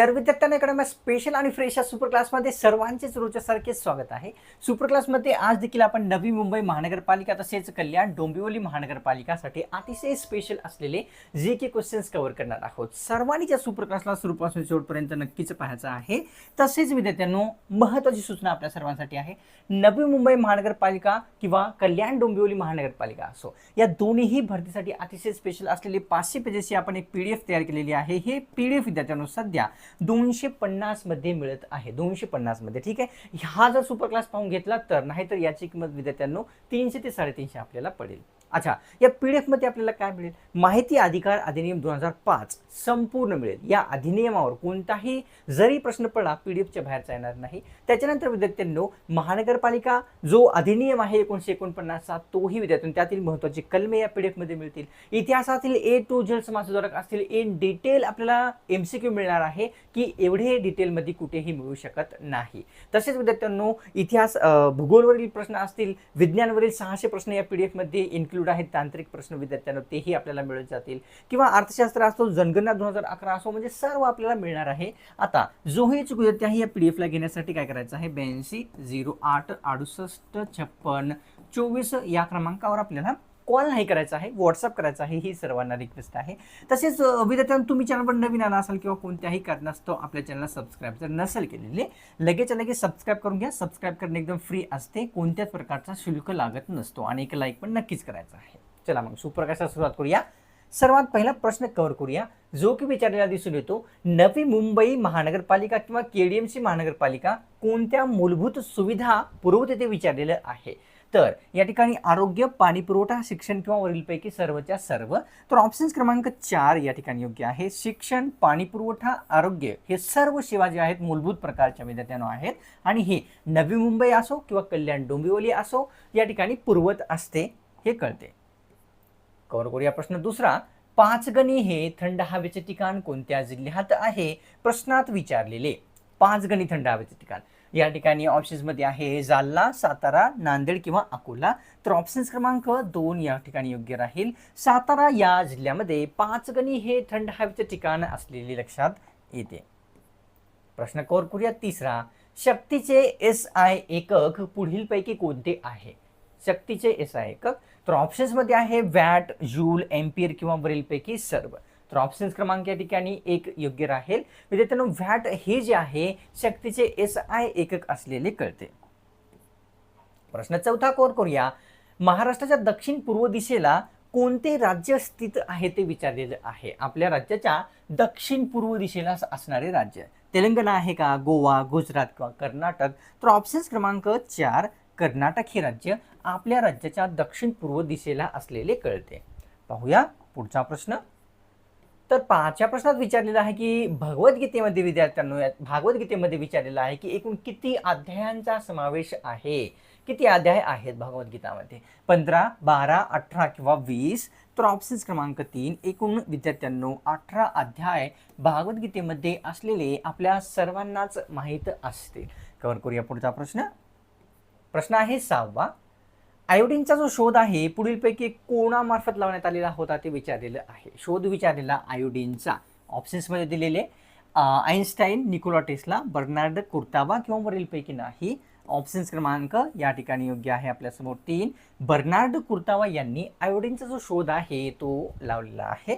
तर विद्यार्थ्यांना इकडे स्पेशल आणि फ्रेश या सुपर क्लासमध्ये सर्वांचेच रोजच्यासारखेच स्वागत आहे. सुपर क्लासमध्ये आज देखील आपण नवी मुंबई महानगरपालिका तसेच कल्याण डोंबिवली महानगरपालिकासाठी अतिशय स्पेशल असलेले जे के क्वेश्चन्स कव्हर करणार आहोत. सर्वांनी त्या सुपर क्लासला सुरूपासून शेवटपर्यंत नक्कीच पाहायचं आहे. तसेच विद्यार्थ्यांनो महत्त्वाची सूचना आपल्या सर्वांसाठी आहे. नवी मुंबई महानगरपालिका किंवा कल्याण डोंबिवली महानगरपालिका असो या दोन्हीही भरतीसाठी अतिशय स्पेशल असलेले पाचशे पेजेसची आपण एक पी डी एफ तयार केलेली आहे. हे पी डी एफ विद्यार्थ्यांनो सध्या दोनशे पन्नासमध्ये मिळत आहे. दोनशे पन्नासमध्ये ठीक आहे? हा जर सुपर क्लास पाहून घेतला तर नाहीतर याची किंमत विद्यार्थ्यांनो तीनशे ते साडेतीनशे आपल्याला पडेल. अच्छा या पी डी एफमध्ये आपल्याला काय मिळेल? माहिती अधिकार अधिनियम दोन हजार पाच संपूर्ण मिळेल. या अधिनियमावर कोणताही जरी प्रश्न पडला पी डी एफच्या बाहेरचा येणार नाही. त्याच्यानंतर विद्यार्थ्यांनो महानगरपालिका जो अधिनियम आहे एकोणीशे एकोणपन्नासचा तोही विद्यार्थ्यांनो त्यातील महत्त्वाची कलमे या पी डी एफमध्ये मिळतील. इतिहासातील ए टू झेड समाजसुधारक असतील. इन डिटेल आपल्याला एम सी क्यू मिळणार आहे की एवढे डिटेलमध्ये कुठेही मिळू शकत नाही. तसेच विद्यार्थ्यांनो इतिहास भूगोलवरील प्रश्न असतील विज्ञानवरील सहाशे प्रश्न या पी डी एफमध्ये इन्क्लूड आहेत तांत्रिक प्रश्न विद्यार्थ्यांना तेही आपल्याला मिळत जातील. किंवा अर्थशास्त्र असो जनगणना दोन हजार अकरा असो म्हणजे सर्व आपल्याला मिळणार आहे. आता जोही इच्छुक विद्यार्थी आहे या पी डी एफला घेण्यासाठी काय करायचं आहे? ब्याऐंशी झिरो आठ अडुसष्ट छप्पन चोवीस या क्रमांकावर आपल्याला कॉल नाही करायचा आहे व्हॉट्सअप करायचा आहे ही सर्वांना रिक्वेस्ट आहे. तसेच अ, तुम्ही चॅनलवर नवीन आला असाल किंवा कोणत्याही कारणास्तव आपल्या चॅनलला सबस्क्राईब जर नसेल केलेले लगेच लगेच सबस्क्राईब करून घ्या. सबस्क्राईब करणे एकदम फ्री असते. कोणत्याच प्रकारचा शुल्क लागत नसतो आणि एक लाईक पण नक्कीच करायचा आहे. चला मग सुप्रकाशाला सुरुवात करूया. सर्वात पहिला प्रश्न कव्हर करूया. जो की विचारलेला दिसून येतो नवी मुंबई महानगरपालिका किंवा के डी एम सी महानगरपालिका कोणत्या मूलभूत सुविधा पुरवते ते विचारलेलं आहे. तर या ठिकाणी आरोग्य पाणीपुरवठा शिक्षण किंवा वरीलपैकी सर्वच्या सर्व. तर ऑप्शन्स क्रमांक चार या ठिकाणी योग्य आहे. शिक्षण पाणीपुरवठा आरोग्य हे सर्व सेवा जे आहेत मूलभूत प्रकारच्या विद्यार्थ्यांना आहेत. आणि हे नवी मुंबई असो किंवा कल्याण डोंबिवली असो या ठिकाणी पुरवत असते हे कळते. कवर करूया प्रश्न दुसरा. पाचगणी हे थंड हवेचे ठिकाण कोणत्या जिल्ह्यात आहे? प्रश्नात विचारलेले. पाचगणी थंड हवेचे ठिकाण. या ठिकाणी ऑप्शन्समध्ये आहे जालना सातारा नांदेड किंवा अकोला. तर ऑप्शन्स क्रमांक दोन या ठिकाणी योग्य राहील. सातारा या जिल्ह्यामध्ये पाचगणी हे थंड हवेचे ठिकाण असलेले लक्षात येते. प्रश्न कोर करूया तिसरा. शक्तीचे एस आय एकक पुढीलपैकी कोणते आहे? शक्तीचे एस आय एकक. तर ऑप्शन्समध्ये आहे वॅट जूल एम्पियर किंवा वरीलपैकी सर्व. तर ऑप्शन्स क्रमांक या ठिकाणी एक योग्य राहील. विद्यार्थ्यांनो व्हॅट हे जे आहे शक्तीचे एस आय एकक असलेले कळते. प्रश्न चौथा कोर करूया. महाराष्ट्राच्या दक्षिण पूर्व दिशेला कोणते राज्य स्थित आहे ते विचारलेलं आहे. आपल्या राज्याच्या दक्षिण पूर्व दिशेला असणारे राज्य. तेलंगणा आहे का गोवा गुजरात किंवा कर्नाटक? तर ऑप्शन्स क्रमांक चार कर्नाटक हे राज्य आपल्या राज्याच्या दक्षिण पूर्व दिशेला असलेले कळते. पाहूया पुढचा प्रश्न. तर पाचव्या प्रश्नात विचारलेलं आहे की भगवद्गीतेमध्ये विद्यार्थ्यांनो भागवद्गीतेमध्ये विचारलेलं आहे की एकूण किती अध्यायांचा समावेश आहे? किती अध्याय आहेत भगवद्गीतामध्ये? पंधरा बारा अठरा किंवा वीस? तर ऑप्शन्स क्रमांक तीन एकूण विद्यार्थ्यांनो अठरा अध्याय भागवद्गीतेमध्ये असलेले आपल्या सर्वांनाच माहीत असतील. कवर करूया पुढचा प्रश्न. प्रश्न आहे सहावा. आयोडीनचा जो शोध आहे पुढीलपैकी कोणामार्फत लावण्यात आलेला होता ते विचारलेलं आहे. शोध विचारलेला आयोडीनचा. ऑप्शन्समध्ये दिलेले आईन्स्टाईन निकोला टेस्ला बर्नार्ड कुर्ताबा किंवा वरीलपैकी नाही. ऑप्शन्स क्रमांक या ठिकाणी योग्य आहे आपल्यासमोर. तीन बर्नार्ड कुर्तावा यांनी आयोडीनचा जो शोध आहे तो लावलेला आहे.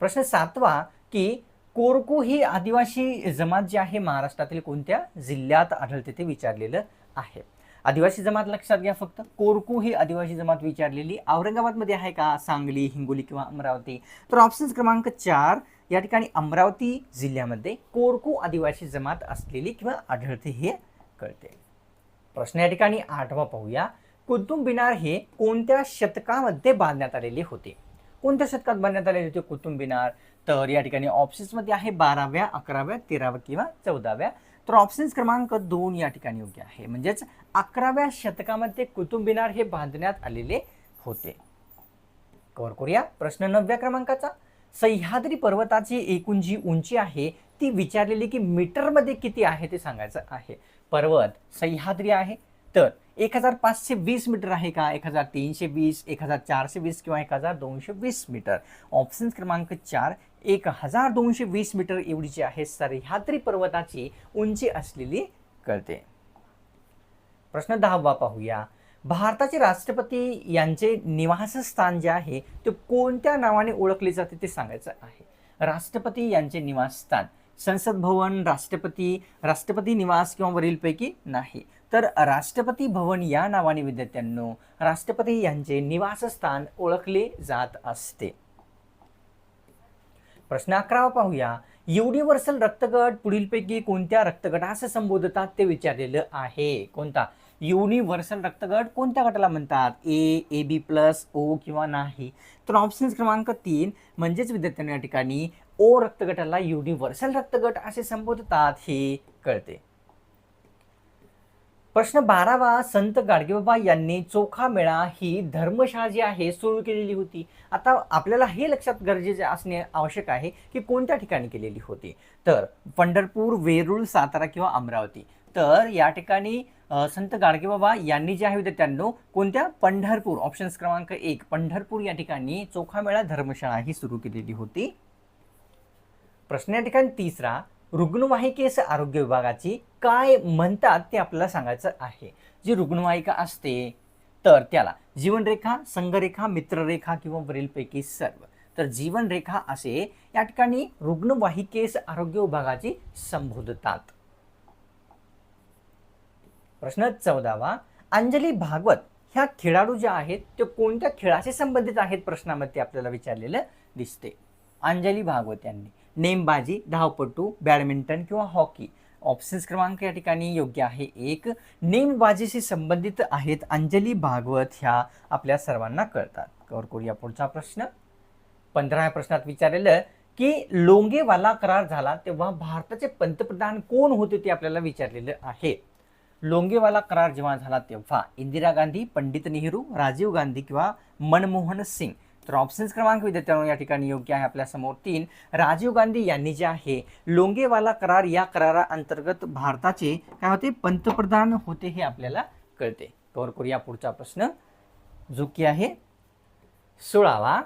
प्रश्न सातवा की कोरकू ही आदिवासी जमात जी आहे महाराष्ट्रातील कोणत्या जिल्ह्यात आढळते ते विचारलेलं आहे. आदिवासी जमात लक्षात घ्या फक्त. कोरकू ही आदिवासी जमात विचारलेली. औरंगाबादमध्ये आहे का? सांगली हिंगोली किंवा अमरावती. तर ऑप्शन्स क्रमांक चार या ठिकाणी अमरावती जिल्ह्यामध्ये कोरकू आदिवासी जमात असलेली किंवा आढळते हे कळते. प्रश्न या ठिकाणी आठवा पाहूया. कुतुब मिनार हे कोणत्या शतकामध्ये बांधण्यात आलेले होते? कोणत्या शतकात बांधण्यात आलेले होते कुतुब मिनार? तर या ठिकाणी ऑप्शन्समध्ये आहे बाराव्या अकराव्या तेराव्या किंवा चौदाव्या. तर ऑप्शन्स क्रमांक दोन या ठिकाणी योग्य आहे. म्हणजेच अकराव्या शतकामध्ये कुतुबमिनार हे बांधण्यात आलेले होते. कवर करूया. प्रश्न नवव्या क्रमांकाचा. सह्याद्री पर्वताची एकूण जी उंची आहे ती विचारलेली की मीटरमध्ये किती आहे ते सांगायचं आहे. पर्वत सह्याद्री आहे. तर एक हजार पाचशे वीस मीटर आहे का? एक हजार तीनशे वीस एक हजार चारशे वीस किंवा एक हजार दोनशे वीस मीटर? ऑप्शन क्रमांक चार एक हजार दोनशे वीस मीटर एवढी जी आहे सह्याद्री पर्वताची उंची असलेली कळते. प्रश्न दहावा पाहूया. भारताचे राष्ट्रपती यांचे निवासस्थान जे आहे ते कोणत्या नावाने ओळखले जाते ते सांगायचं आहे. राष्ट्रपती यांचे निवासस्थान संसद भवन राष्ट्रपती राष्ट्रपती निवास किंवा वरीलपैकी नाही. तर राष्ट्रपती भवन या नावाने विद्यार्थ्यांनो राष्ट्रपती यांचे निवासस्थान ओळखले जात असते. प्रश्न अकरावा पाहूया. युनिव्हर्सल रक्तगट पुढीलपैकी कोणत्या रक्तगटास संबोधतात ते विचारलेलं आहे. कोणता? युनिव्हर्सल रक्तगट कोणत्या गटाला म्हणतात? ए ए बी प्लस ओ किंवा नाही? तर ऑप्शन क्रमांक तीन म्हणजेच विद्यार्थ्यांना या ठिकाणी ओ रक्तगटाला युनिव्हर्सल रक्तगट असे संबोधतात हे कळते. प्रश्न बारावा संत गाडगेबाबा यांनी चोखा मेळा ही धर्मशाळा जी आहे सुरू केलेली होती. आता आपल्याला हे लक्षात गरजेचे असणे आवश्यक आहे की कोणत्या ठिकाणी केलेली होती? तर पंढरपूर वेरूळ सातारा किंवा अमरावती. तर या ठिकाणी संत गाडगेबाबा यांनी जे आहे विद्यार्थ्यांनो कोणत्या? पंढरपूर ऑप्शन्स क्रमांक एक पंढरपूर या ठिकाणी चोखा मेळा धर्मशाळा ही सुरू केलेली होती. प्रश्न या ठिकाणी तिसरा रुग्णवाहिकेस आरोग्य विभागाची काय म्हणतात ते आपल्याला सांगायचं आहे. जी रुग्णवाहिका असते तर त्याला जीवनरेखा संघरेखा मित्ररेखा किंवा वरीलपैकी सर्व. तर जीवनरेखा असे या ठिकाणी रुग्णवाहिकेस आरोग्य विभागाची संबोधतात. प्रश्न चौदावा. अंजली भागवत ह्या खेळाडू ज्या आहेत ते कोणत्या खेळाशी संबंधित आहेत प्रश्नामध्ये आपल्याला विचारलेलं दिसते. अंजली भागवत यांनी. नेमबाजी धावपटू बॅडमिंटन किंवा हॉकी. ऑप्शन्स क्रमांक या ठिकाणी योग्य आहे. एक नेमबाजीशी संबंधित आहेत अंजली भागवत ह्या आपल्या सर्वांना कळतात. कवर करूया पुढचा प्रश्न. पंधराव्या प्रश्नात विचारलेलं की लोंगेवाला करार झाला तेव्हा भारताचे पंतप्रधान कोण होते ते आपल्याला विचारलेलं आहे. लोंगेवाला करार जेव्हा झाला तेव्हा इंदिरा गांधी पंडित नेहरू राजीव गांधी किंवा मनमोहन सिंग. तर ऑप्शन्स क्रमांक विद्यार्थ्यांनो या ठिकाणी योग्य आहे आपल्यासमोर. तीन राजीव गांधी यांनी जे आहे लोंगेवाला करार या करारा अंतर्गत भारताचे काय होते? पंतप्रधान होते हे आपल्याला कळते. कवर करूया पुढचा प्रश्न. जो की आहे सोळावा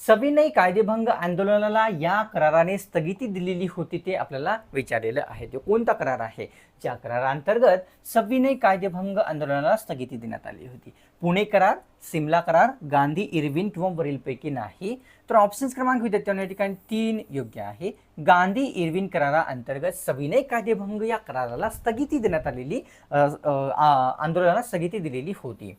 सविनय कायदेभंग आंदोलनाला या कराराने स्थगिती दिलेली होती ते आपल्याला विचारलेलं आहे. ते कोणता करार आहे? ज्या करारांतर्गत सविनय कायदेभंग आंदोलनाला स्थगिती देण्यात आली होती. पुणे करार सिमला करार गांधी इरविन किंवा वरीलपैकी नाही. तर ऑप्शन्स क्रमांक विद्यार्थ्यांना या ठिकाणी तीन योग्य आहे. गांधी इरविन कराराअंतर्गत सविनय कायदेभंग या कराराला स्थगिती देण्यात आलेली आंदोलनाला स्थगिती दिलेली होती.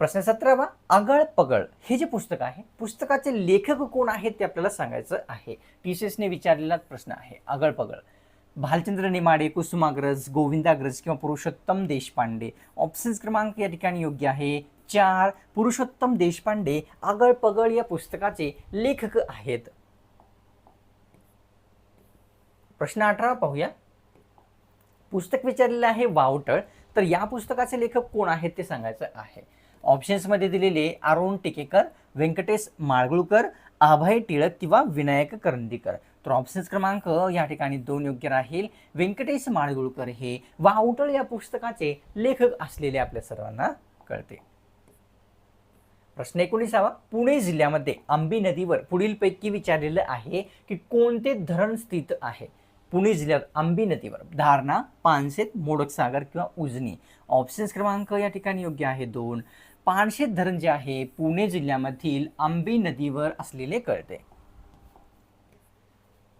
प्रश्न सतरावा आगळ पगळ. हे जे पुस्तक आहे पुस्तकाचे लेखक कोण आहेत ते आपल्याला सांगायचं आहे. टी सी एसने विचारलेला प्रश्न आहे आगळ पगळ. भालचंद्र नेमाडे कुसुमाग्रज गोविंदाग्रज किंवा पुरुषोत्तम देशपांडे. ऑप्शन्स क्रमांक या ठिकाणी योग्य आहे. चार पुरुषोत्तम देशपांडे आगळ पगळ या पुस्तकाचे लेखक आहेत. प्रश्न अठरा पाहूया. पुस्तक विचारलेलं आहे वावटळ. तर या पुस्तकाचे लेखक कोण आहेत ते सांगायचं आहे. ऑप्शन्समध्ये दिलेले अरुण टिकेकर व्यंकटेश माळगुळकर आभाई टिळक किंवा विनायक करंदीकर. तर ऑप्शन्स क्रमांक या ठिकाणी दोन योग्य राहील. व्यंकटेश माळगुळकर हे वावटळ या पुस्तकाचे लेखक असलेले आपल्या सर्वांना कळते. प्रश्न एकोणीसावा. पुणे जिल्ह्यामध्ये आंबी नदीवर पुढीलपैकी विचारलेलं आहे की कोणते धरण स्थित आहे? पुणे जिल्ह्यात आंबी नदीवर धारणा पानशेत मोडकसागर किंवा उजनी. ऑप्शन्स क्रमांक या ठिकाणी योग्य आहे दोन. पानशेत धरण जे आहे पुणे जिल्ह्यामधील आंबी नदीवर असलेले कळते.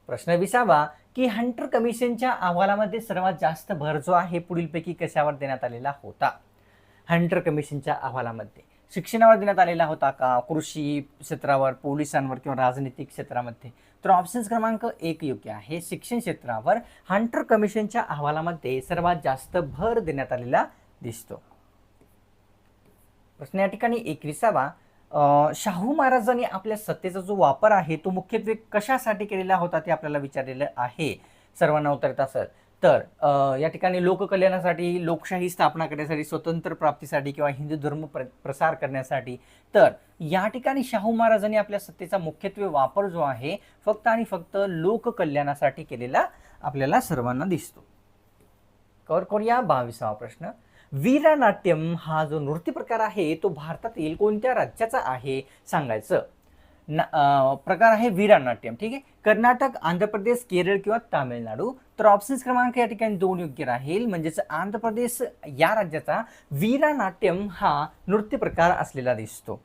प्रश्न विसावा की हंटर कमिशनच्या अहवालामध्ये सर्वात जास्त भर जो आहे पुढीलपैकी कशावर देण्यात आलेला होता? हंटर कमिशनच्या अहवालामध्ये. शिक्षणावर देण्यात आलेला होता का? कृषी क्षेत्रावर पोलिसांवर किंवा राजनीतिक क्षेत्रामध्ये? तर ऑप्शन्स क्रमांक एक योग्य आहे. शिक्षण क्षेत्रावर हंटर कमिशनच्या अहवालामध्ये सर्वात जास्त भर देण्यात आलेला दिसतो. प्रश्न या ठिकाणी एकविसावा. अं, शाहू महाराजांनी आपल्या सत्तेचा जो वापर आहे तो मुख्यत्वे कशासाठी केलेला होता ते आपल्याला विचारलेलं आहे. सर्वांना उत्तर येत असेल. तर या ठिकाणी लोककल्याणासाठी लोकशाही स्थापना करण्यासाठी स्वतंत्र प्राप्तीसाठी किंवा हिंदू धर्म प्र प्रसार करण्यासाठी तर या ठिकाणी शाहू महाराजांनी आपल्या सत्तेचा मुख्यत्वे वापर जो आहे फक्त आणि फक्त लोककल्याणासाठी केलेला आपल्याला सर्वांना दिसतो. कवर करूया बावीसावा प्रश्न. वीरानाट्यम हा जो नृत्य प्रकार आहे तो भारतातील कोणत्या राज्याचा आहे सांगायचं. प्रकार आहे वीरानाट्यम ठीक आहे? कर्नाटक आंध्र प्रदेश केरळ किंवा तामिळनाडू. तर ऑप्शन्स क्रमांक या ठिकाणी दोन योग्य राहील. म्हणजेच आंध्र प्रदेश या राज्याचा वीरानाट्यम हा नृत्य प्रकार असलेला दिसतो.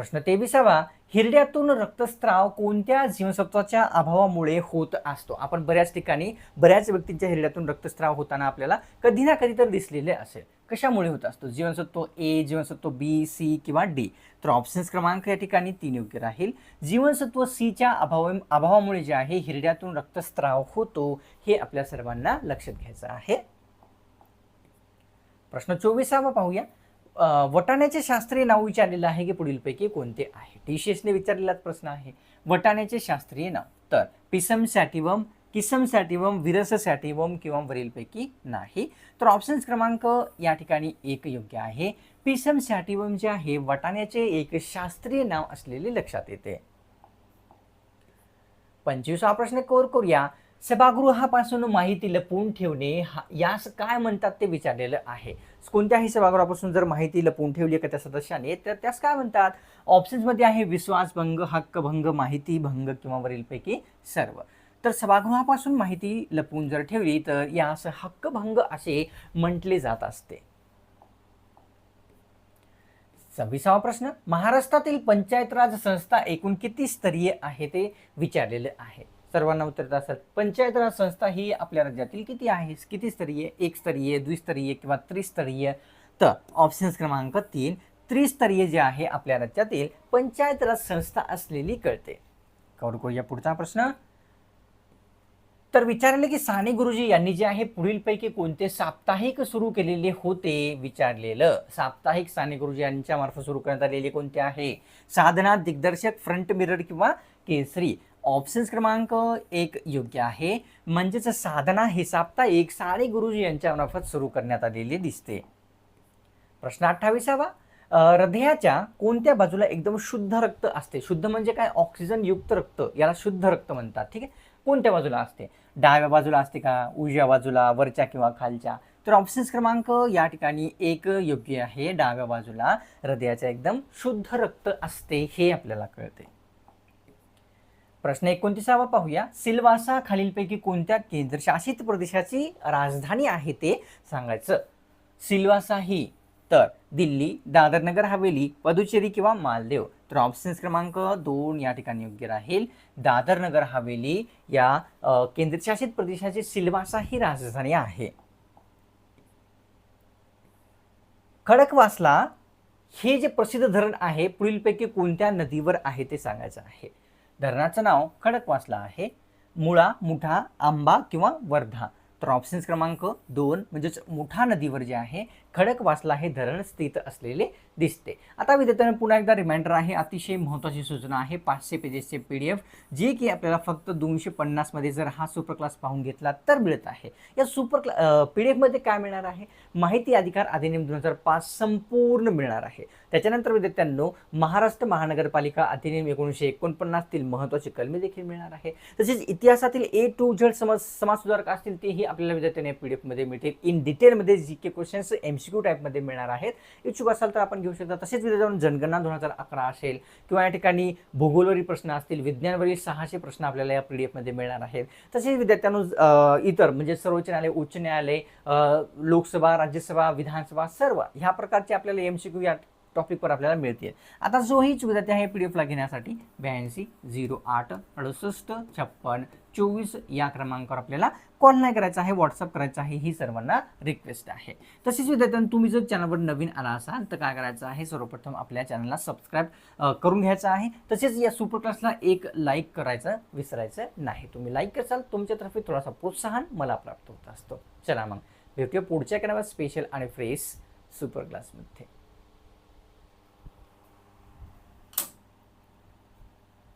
प्रश्न तेविसावा हिरड्यातून रक्तस्त्राव कोणत्या जीवनसत्वाच्या अभावामुळे होत असतो? आपण बऱ्याच ठिकाणी बऱ्याच व्यक्तींच्या हिरड्यातून रक्तस्त्राव होताना आपल्याला कधी ना कधी तर दिसलेले असेल. कशामुळे होत असतो? जीवनसत्व ए जीवनसत्व बी सी किंवा डी तर ऑप्शन्स क्रमांक या ठिकाणी तीन योग्य राहील. जीवनसत्व सीच्या अभाव अभावामुळे जे आहे हिरड्यातून रक्तस्त्राव होतो हे आपल्या सर्वांना लक्षात घ्यायचं आहे. प्रश्न चोवीसावा पाहूया. वटाण्याचे शास्त्रीय नाव विचारलेलं आहे की पुढीलपैकी कोणते आहे? टी विचारलेला विचारलेलाच प्रश्न आहे. वटाण्याचे शास्त्रीय नाव. तर पिसम सॅटिवम किसम सॅटिवम विरस सॅटिवम किंवा वरीलपैकी नाही. तर ऑप्शन्स क्रमांक या ठिकाणी एक योग्य आहे. पिसम सॅटिवम जे आहे वटाण्याचे एक शास्त्रीय नाव असलेले लक्षात येते. पंचवीसा प्रश्न कोर करूया. सभागृहापासून माहिती लपवून ठेवणे हा- यास काय म्हणतात ते विचारलेलं आहे. कोणत्याही सभागृहापासून जर माहिती लपवून ठेवली एखाद्या सदस्याने तर त्यास काय म्हणतात? ऑप्शन्समध्ये आहे विश्वासभंग हक्कभंग माहिती भंग किंवा वरीलपैकी सर्व. तर सभागृहापासून माहिती लपवून जर ठेवली तर यास हक्कभंग असे म्हटले जात असते. सव्वीसावा प्रश्न. महाराष्ट्रातील पंचायत राज संस्था एकूण किती स्तरीय आहे ते विचारलेले आहे. सर्वांना उत्तर असतात. पंचायत राज संस्था ही आपल्या राज्यातील किती आहे? किती स्तरीय एकस्तरीय द्विस्तरीय किंवा त्रिस्तरीय? तर ऑप्शन्स क्रमांक तीन त्रिस्तरीय जे आहे आपल्या राज्यातील पंचायत राज संस्था असलेली कळते. कौर करूया पुढचा प्रश्न. तर विचारले की साने गुरुजी यांनी जे आहे पुढीलपैकी कोणते साप्ताहिक सुरू केलेले होते? विचारलेलं. साप्ताहिक साने गुरुजी यांच्या मार्फत सुरू करण्यात आलेले कोणते आहे? साधना दिग्दर्शक फ्रंट मिरर किंवा केसरी. ऑप्शन्स क्रमांक एक योग्य आहे. म्हणजेच साधना हे साप्ताहिक साडे गुरुजी यांच्या मार्फत सुरू करण्यात आलेले दिसते. प्रश्न अठ्ठावीसावा हृदयाच्या कोणत्या बाजूला एकदम शुद्ध रक्त असते? शुद्ध म्हणजे काय? ऑक्सिजन युक्त रक्त याला शुद्ध रक्त म्हणतात ठीक आहे? कोणत्या बाजूला असते? डाव्या बाजूला असते का? उजव्या बाजूला वरच्या किंवा खालच्या? तर ऑप्शन्स क्रमांक या ठिकाणी एक योग्य आहे. डाव्या बाजूला हृदयाच्या एकदम शुद्ध रक्त असते हे आपल्याला कळते. प्रश्न एकोणतीसावा पाहूया. सिल्वासा खालीलपैकी कोणत्या केंद्रशासित प्रदेशाची राजधानी आहे ते सांगायचं. सिल्वासा ही तर दिल्ली दादर नगर हवेली पदुचेरी किंवा मालदेव. तर ऑप्शन्स क्रमांक दोन या ठिकाणी योग्य राहील. दादर नगर हवेली या केंद्रशासित प्रदेशाची सिल्वासा ही राजधानी आहे. खडकवासला हे जे प्रसिद्ध धरण आहे पुढीलपैकी कोणत्या नदीवर आहे ते सांगायचं आहे. धरणाचं नाव खडकवासला आहे. मुळा मुठा आंबा किंवा वर्धा. तर ऑप्शन्स क्रमांक दोन म्हणजेच मुठा नदीवर जे आहे खडकवासला हे धरण स्थित असलेले दिसते. आता विद्यार्थ्यांना पुन्हा एकदा रिमाइंडर आहे अतिशय महत्त्वाची सूचना आहे पाचशे पेजेसचे पी डी एफ जे की आपल्याला फक्त दोनशे पन्नासमध्ये जर हा सुपर क्लास पाहून घेतला तर मिळत आहे. या सुपर क्ला पी डी एफमध्ये काय मिळणार आहे? माहिती अधिकार अधिनियम दोन हजार पाच संपूर्ण मिळणार आहे. त्याच्यानंतर विद्यार्थ्यांनो महाराष्ट्र महानगरपालिका अधिनियम एकोणीसशे एकोणपन्नासतील महत्त्वाची कलमे देखील मिळणार आहे. तसेच इतिहासातील ए टू झेड समाज समाजसुधारक असतील तेही आपल्याला विद्यार्थ्यांना पी डी एफमध्ये मिळतील. इन डिटेलमध्ये G K questions M MCQ टाईपमध्ये मिळणार आहेत. इच्छुक असाल तर आपण घेऊ शकता. तसेच विद्यार्थ्यांनो जनगणना दोन हजार अकरा असेल किंवा या ठिकाणी भूगोलवरील प्रश्न असतील विज्ञानवरील सहाशे प्रश्न आपल्याला या पी डी एफमध्ये मिळणार आहेत. तसेच विद्यार्थ्यांनो इतर म्हणजे सर्वोच्च न्यायालय उच्च न्यायालय लोकसभा राज्यसभा विधानसभा सर्व ह्या प्रकारचे आपल्याला एम या टॉपिकवर आपल्याला मिळतील आता जोही विद्यार्थी आहे पी डी एफला घेण्यासाठी ब्याऐंशी झिरो आठ अडुसष्ट छप्पन चोवीस या क्रमांकावर आपल्याला कॉल नाही करायचा आहे व्हॉट्सअप करायचा आहे ही सर्वांना रिक्वेस्ट आहे. तसेच विद्यार्थ्यांना तुम्ही जर चॅनलवर नवीन आला असाल तर काय करायचं आहे? सर्वप्रथम आपल्या चॅनलला सबस्क्राईब करून घ्यायचं आहे. तसेच या सुपर क्लासला एक लाईक करायचं विसरायचं नाही. तुम्ही लाईक कराल तुमच्यातर्फे थोडासा प्रोत्साहन मला प्राप्त होत असतो. चला मग भेटूया पुढच्या कडे स्पेशल आणि फ्रेश सुपर क्लासमध्ये